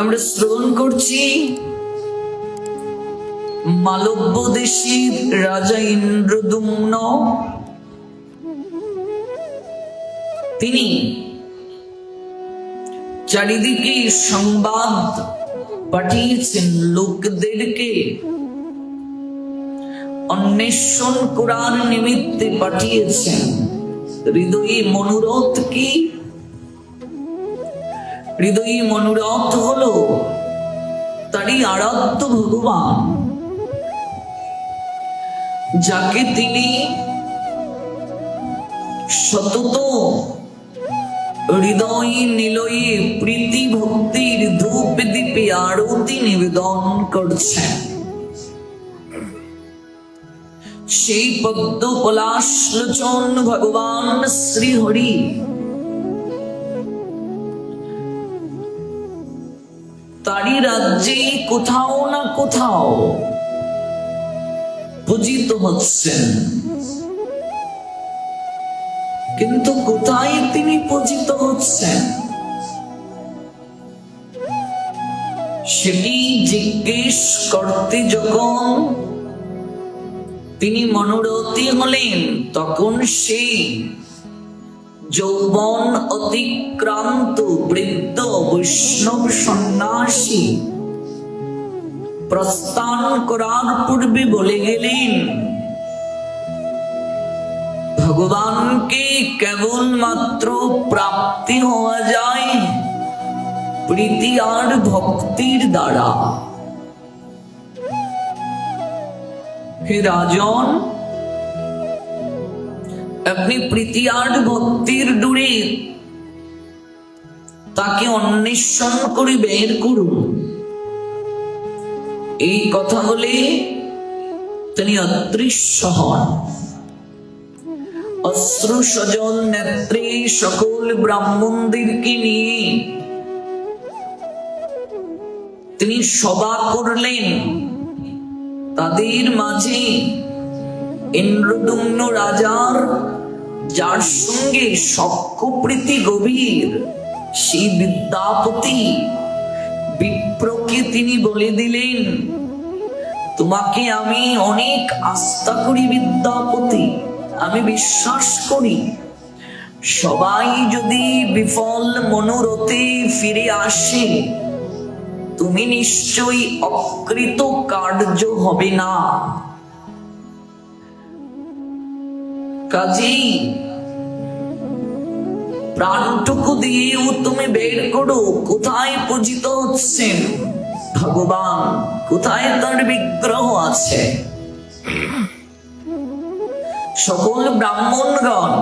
আমরা শ্রবণ করছি মালব্য দেশীর রাজা ইন্দ্রদুম্ন। তিনি চারিদিকে সংবাদ পাঠিয়েছেন লোকদেরকে। অন্বেষণ করার নিমিত্তে পাঠিয়েছেন। হৃদয়ী মনোরথ কি? হৃদয়ী মনোরথ হলো তারই আরাধ্য ভগবান। যাকে তিনি সতত হৃদয় নিলয়ে প্রীতি ভক্তির ধূপ দীপে আরতি নিবেদন করছেন। সেই পদ্ম পলাশ লোচন ভগবান শ্রী রাজ্যে কোথাও না কোথাও পূজিত হচ্ছেন। কিন্তু কোথায় তিনি পূজিত হচ্ছেন? সেটি জিজ্ঞেস করতে যখন তিনি মনোরথী হলেন, তখন সেই যৌবন অতিক্রান্ত বৃদ্ধ বৈষ্ণব সন্ন্যাসী। প্রস্থান করার পূর্বে বলে গেলেন, ভগবানকে কেবলমাত্র প্রাপ্তি হওয়া যায় প্রীতি আর ভক্তির দ্বারা। হে রাজন আপনি প্রীতি আর ভক্তির দূরে তাকে অন্বেষণ করে বের করুন। এই কথা বলে তিনি অদৃশ্য হন। অশ্রু সজল নেত্রে সকল ব্রাহ্মণদেরকে নিয়ে তিনি সভা করলেন। তাদের মাঝে ইন্দ্রদুম্ন রাজার যার সঙ্গে সক্ষপ্রীতি গভীর, সেই বিদ্যাপতি বিপ্রকে তিনি বলে দিলেন, তোমাকে আমি অনেক আস্থা করি বিদ্যাপতি, আমি বিশ্বাস করি। সবাই যদি বিফল মনোরথে ফিরে আসে, তুমি নিশ্চয়ই অকৃত কার্য হবে না। কাজেই প্রাণটুকু দিয়েও তুমি বের করো। কোথায় পূজিত হচ্ছেন? ভগবান, কোথায় তার বিগ্রহ আছে? সকল ব্রাহ্মণগণ,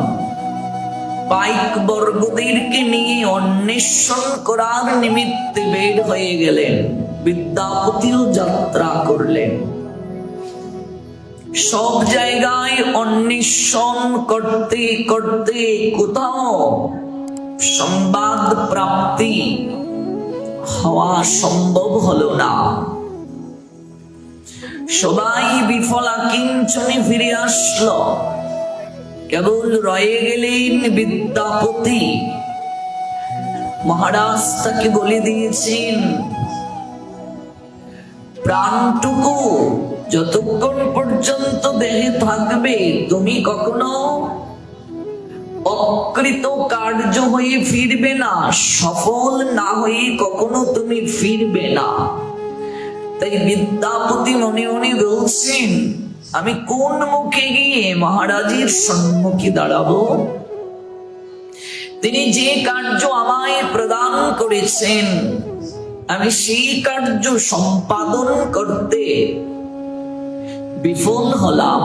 পাইক বর্গদেরকে নিয়ে অন্বেষণ করার নিমিত্তে বের হয়ে গেলেন। বিদ্যাপতিও যাত্রা করলেন। সব জায়গায় অন্বেষণ করতে করতে কোথাও সংবাদ প্রাপ্তি হওয়া সম্ভব হলো না। সবাই বিফলা কিঞ্চনে ফিরে আসলো। কেবল রয়ে গেলেন বিদ্যাপতি। মহারাজ তাকে বলে দিয়েছেন, প্রাণটুকু যতক্ষণ থাকবে। তুমি কখনো অকৃত কার্য হয়ে ফিরবে না, সফল না হয়ে কখনো তুমি ফিরবে না। তাই বিদ্যাপতি মনে মনে বলছেন, আমি কোন মুখে গিয়ে মহারাজের সম্মুখে দাঁড়াবো? তিনি যে কার্য আমায় প্রদান করেছেন, আমি সেই কার্য সম্পাদন করতে বিফল হলাম।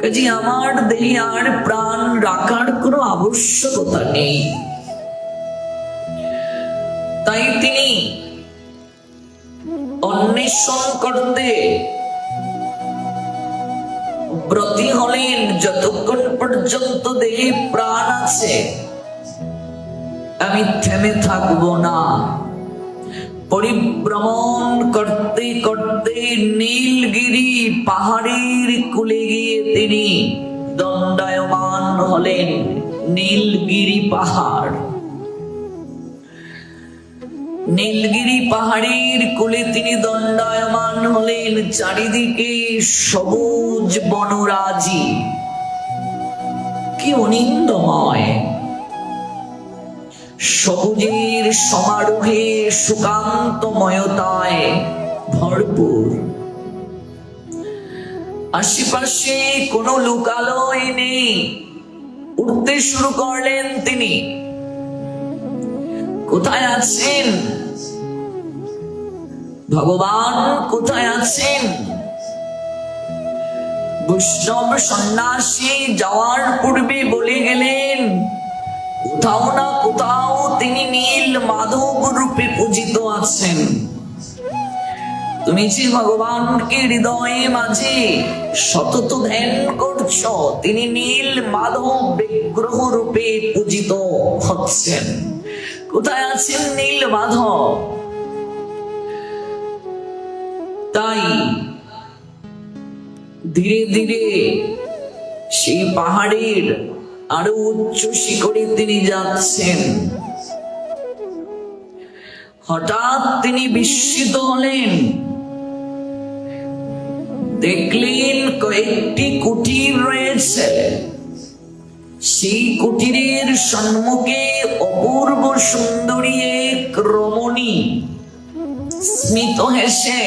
কাজে আমার দেহে আর প্রাণ রাখার কোনো আবশ্যকতা নেই। তাই তিনি অন্বেষণ করতে ব্রতী হলেন। যতক্ষণ পর্যন্ত দেহে প্রাণ আছে, আমি থেমে থাকব না। পরিভ্রমণ করতে করতে নীলগিরি পাহাড়ের কুলে গিয়ে তিনি দণ্ডায়মান হলেন নীলগিরি পাহাড়। নীলগিরি পাহাড়ের কোলে তিনি দণ্ডায়মান হলেন, চারিদিকে সবুজ বনরাজি। কি অনিন্দময়! সবুজের সমারোহে সুকান্তময়তায় ভরপুর। আশেপাশে কোনো লোকালয় নেই। উঠতে শুরু করলেন তিনি। কোথায় আছেন? ভগবান, কোথায় আছেন? বৈষ্ণব সন্ন্যাসী যাওয়ার পূর্বে বলে গেলেন কোথাও না কোথাও তিনি নীল মাধব রূপে পূজিত আছেন। তুমি যে ভগবানকে হৃদয়ে মাঝে সতত ধ্যান করছ, তিনি নীল মাধব বিগ্রহ রূপে পূজিত হচ্ছেন। কোথায় আছেন নীল মাধব? তাই ধীরে ধীরে সেই পাহাড়ের আরও উচ্চ শিখরে তিনি যাচ্ছেন। হঠাৎ তিনি বিস্মিত হলেন। দেখলেন কয়েকটি কুটির রয়েছে। সেই কুটিরের সম্মুখে অপূর্ব সুন্দরী এক রমণী স্মিত হেসে,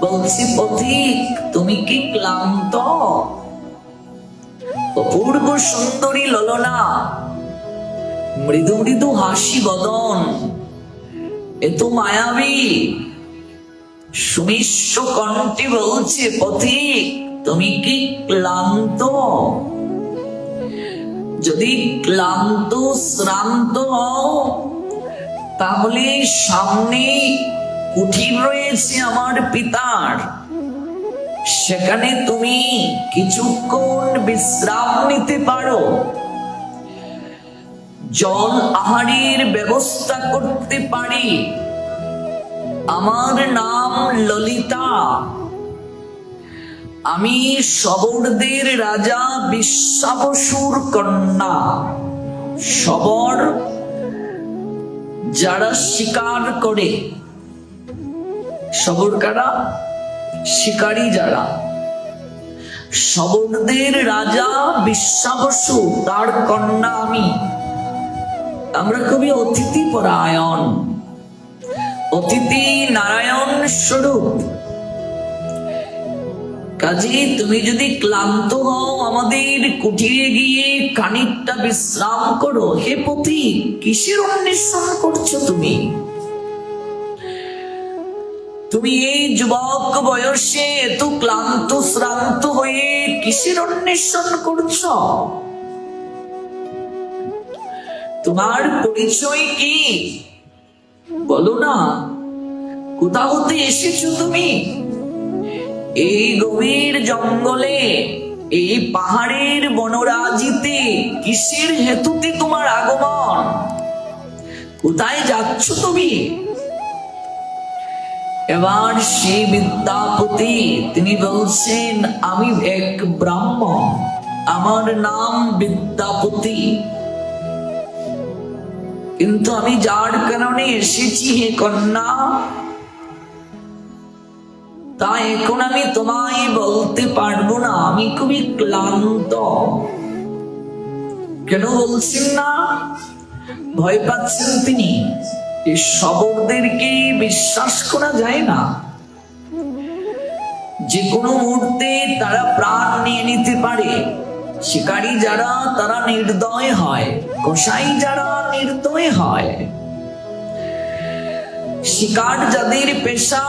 বলছি পথিক, তুমি কি ক্লান্ত? অপূর্ব সুন্দরী ললনা। মৃদু মৃদু হাসি বদন। এত মায়াবী। সুমিষ্ট কণ্ঠে বলছে, পথিক, তুমি কি ক্লান্ত? যদি ক্লান্ত, শ্রান্ত হও, তাহলে সামনে কুঠির রয়েছে আমার পিতার। সেখানে তুমি কিছুক্ষণ বিশ্রাম নিতে পারো। জল আহারের ব্যবস্থা করতে পারি। আমার নাম ললিতা। আমি সবরদের রাজা বিশ্বাবসুর কন্যা। সবর যারা শিকার করে। সবর কারা? শিকারী যারা। সবরদের রাজা বিশ্বাবসু, তার কন্যা আমি। আমরা খুবই অতিথি পরায়ণ। অতিথি নারায়ণ স্বরূপ। কাজে, তুমি যদি ক্লান্ত হও, আমাদের কুটিরে গিয়ে খানিকটা বিশ্রাম করো। হে পথি কিসের অন্বেষণ করছ তুমি? তুমি এই যুবক বয়সে এত ক্লান্ত, শ্রান্ত হয়ে কিসের অন্বেষণ করছ? তোমার পরিচয় কি? বলো না। কোথা হতে এসেছ তুমি? এই গভীর জঙ্গলে, এই পাহাড়ের বনরাজিতে কিসের হেতুতে তোমার আগমন? কোথায় যাচ্ছ তুমি? এবার সেই বিদ্যাপতি, তিনি বলছেন, আমি এক ব্রাহ্মণ। আমার নাম বিদ্যাপতি। কিন্তু আমি যার কারণে এসেছি হে কন্যা, তা এখন আমি তোমায় বলতে পারব না। আমি খুবই ক্লান্ত। কেন বলছেন না? ভয় পাচ্ছেন তিনি। এই শবরদেরকে বিশ্বাস করা যায় না। যে কোনো মুহূর্তে তারা প্রাণ নিয়ে নিতে পারে। শিকারী যারা, তারা নির্দয় হয়। কসাই যারা, নির্দয় হয়। শিকার যাদের পেশা,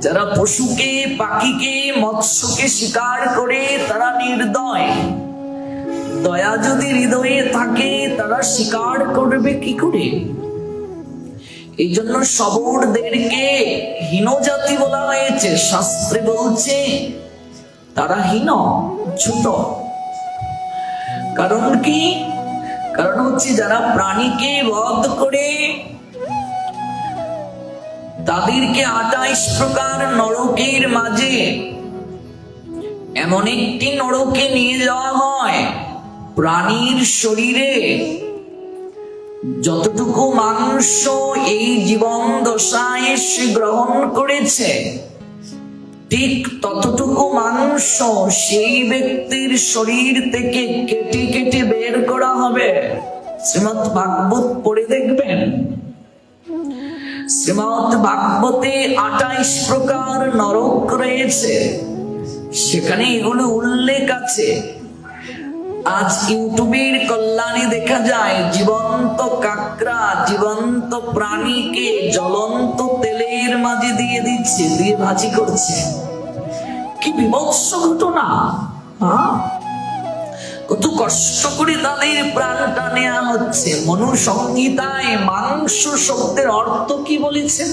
যারা পশুকে, পাখিকে, মৎস্যকে শিকার করে, তারা নির্দয়। দয়া যদি হৃদয়ে থাকে, তারা শিকার করবে কি করে? এই জন্য সবরদেরকে হীন জাতি বলা হয়েছে, শাস্ত্রে বলছে তারা হীন, ছোট। কারণ কি? কারণ হচ্ছে যারা প্রাণীকে বধ করে, তাদেরকে আটাইশ প্রকার নরকের মাঝে এমন একটি নরকে নিয়ে যাওয়া হয়, প্রাণীর শরীরে। যতটুকু মাংস এই জীবন দশায় গ্রহণ করেছে, ঠিক ততটুকু মাংস সেই ব্যক্তির শরীর থেকে কেটে কেটে বের করা হবে। শ্রীমৎ ভাগবত পড়ে দেখবেন। শ্রীমৎ ভাগবতে আঠাইশ প্রকার নরক রয়েছে। সেখানে এগুলো উল্লেখ আছে। আজ ইউটিউবের কল্যাণে দেখা যায়, জীবন্ত কাকড়া, জীবন্ত প্রাণীকে জ্বলন্ত তেলের মাঝে দিয়ে দিচ্ছে, দিয়ে ভাজি করছে। কি বিভৎস ঘটনা কত কষ্ট করে তাদের প্রাণটা নেওয়া হচ্ছে। মনু সংহিতায় মাংস শব্দের অর্থ কি বলেছেন?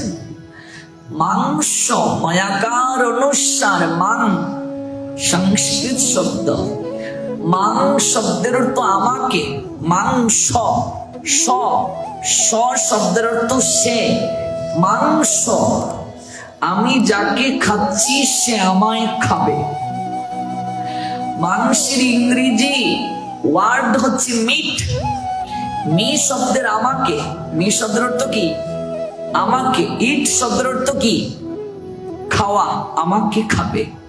মাংস, মায়াকার অনুসার মান সংস্কৃত শব্দ। মাং শব্দের অর্থ আমাকে, মাংস, স স শব্দের অর্থ সে, মাংস। আমি যাকে খাচ্ছি, সে আমায় খাবে। মানুষের ইংরেজি ওয়ার্ড হচ্ছে মিট। মি শব্দের আমাকে, মি শব্দের অর্থ কি? আমাকে, ইট শব্দের অর্থ কি? খাওয়া, আমাকে খাবে।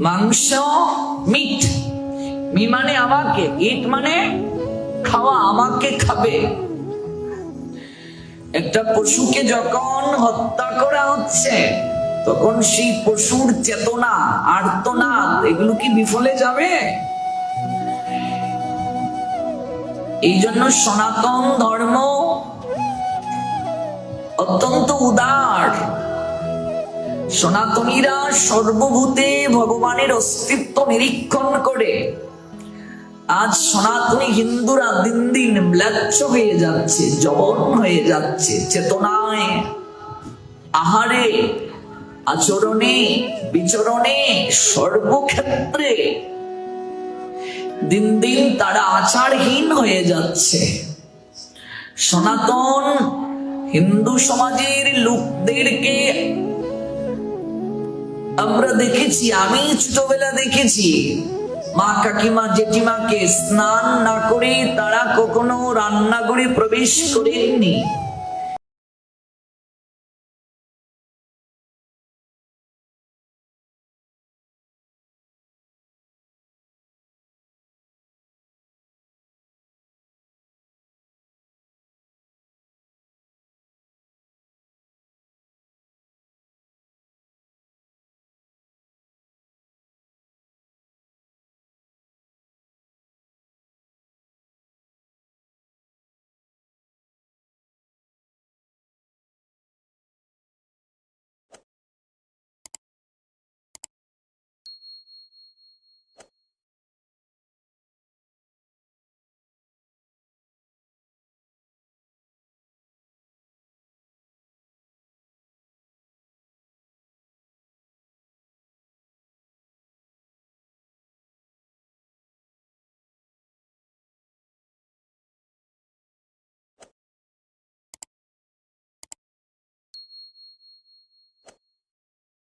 মাংস মিট মি মানে আমাকে ইট মানে খাওয়া, আমাকে খাবে। একটা পশুকে যখন হত্যা করা হচ্ছে, তখন সেই পশুর চেতনা, আর্তনাদ, এগুলো কি বিফলে যাবে? এই জন্য সনাতন ধর্ম অত্যন্ত উদার। সনাতনীরা সর্বভূতে ভগবানের অস্তিত্ব নিরীক্ষণ করে। আজ সনাতনী হিন্দুরা দিন দিন ম্লাচ্ছ হয়ে যাচ্ছে, জবন হয়ে যাচ্ছে, চেতনায়। আহারে, আচরণে, বিচরণে, সর্বক্ষেত্রে দিন দিন তারা আচারহীন হয়ে যাচ্ছে। সনাতন হিন্দু সমাজের লোকদেরকে আমরা দেখেছি, আমি ছোটবেলা দেখেছি। মা কাকিমা, জেঠিমাকে স্নান না করে তারা কখনো রান্নাঘরে প্রবেশ করেননি।